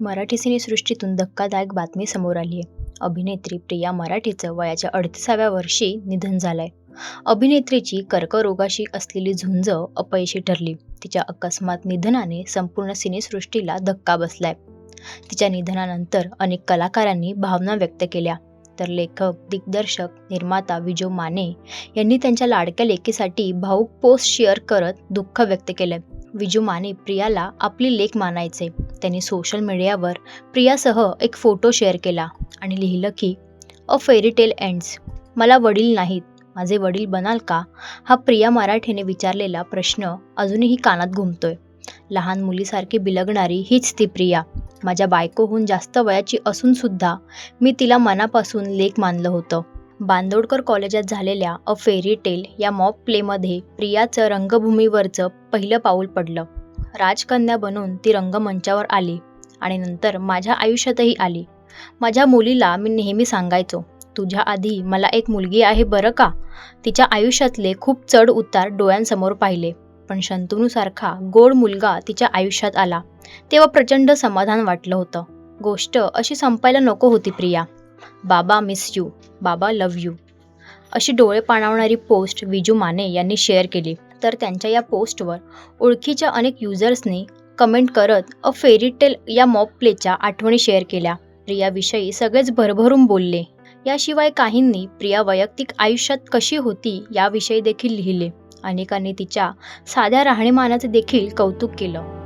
मराठी सिनेसृष्टीतून धक्कादायक बातमी समोर आली आहे अभिनेत्री प्रिया मराठीचं वयाच्या अडतीसाव्या वर्षी निधन झालंय. अभिनेत्रीची कर्करोगाशी असलेली झुंज अपयशी ठरली. तिच्या अकस्मात निधनाने संपूर्ण सिनेसृष्टीला धक्का बसलाय. तिच्या निधनानंतर अनेक कलाकारांनी भावना व्यक्त केल्या. तर लेखक दिग्दर्शक निर्माता विजो माने यांनी त्यांच्या लाडक्या लेखीसाठी भाऊक पोस्ट शेअर करत दुःख व्यक्त केलंय. विजू माने प्रियाला आपली लेख मानायचे. त्यांनी सोशल मीडियावर प्रियासह एक फोटो शेअर केला आणि लिहिलं की अ फेरी टेल एंड्स मला वडील नाहीत. माझे वडील बनाल का? हा प्रिया मराठेने विचारलेला प्रश्न अजूनही कानात घुमतोय. लहान मुलीसारखी बिलगणारी हीच ती प्रिया. माझ्या बायकोहून जास्त वयाची असूनसुद्धा मी तिला मनापासून लेख मानलं होतं. बांदोडकर कॉलेजात झालेल्या अ फेरी टेल या मॉप प्लेमध्ये प्रियाचं रंगभूमीवरचं पहिलं पाऊल पडलं. राजकन्या बनून ती रंगमंचावर आली आणि नंतर माझ्या आयुष्यातही आली. माझ्या मुलीला मी नेहमी सांगायचो तुझ्या आधी मला एक मुलगी आहे बरं का? तिच्या आयुष्यातले खूप चढ उतार डोळ्यांसमोर पाहिले पण शंतनूसारखा गोड मुलगा तिच्या आयुष्यात आला. तेव्हा प्रचंड समाधान वाटलं होतं. गोष्ट अशी संपायला नको होती प्रिया. बाबा मिस यू बाबा लव यू अशी डोळे पाणावणारी पोस्ट विजू माने यांनी शेअर केली. तर त्यांच्या या पोस्टवर ओळखीच्या अनेक युजर्सनी कमेंट करत अ फेरी टेल या मॉप प्लेच्या आठवणी शेअर केल्या. प्रियाविषयी सगळेच भरभरून बोलले. याशिवाय काहींनी प्रिया वैयक्तिक आयुष्यात कशी होती याविषयी देखील लिहिले. अनेकांनी तिच्या साध्या राहणीमानाचे देखील कौतुक केलं.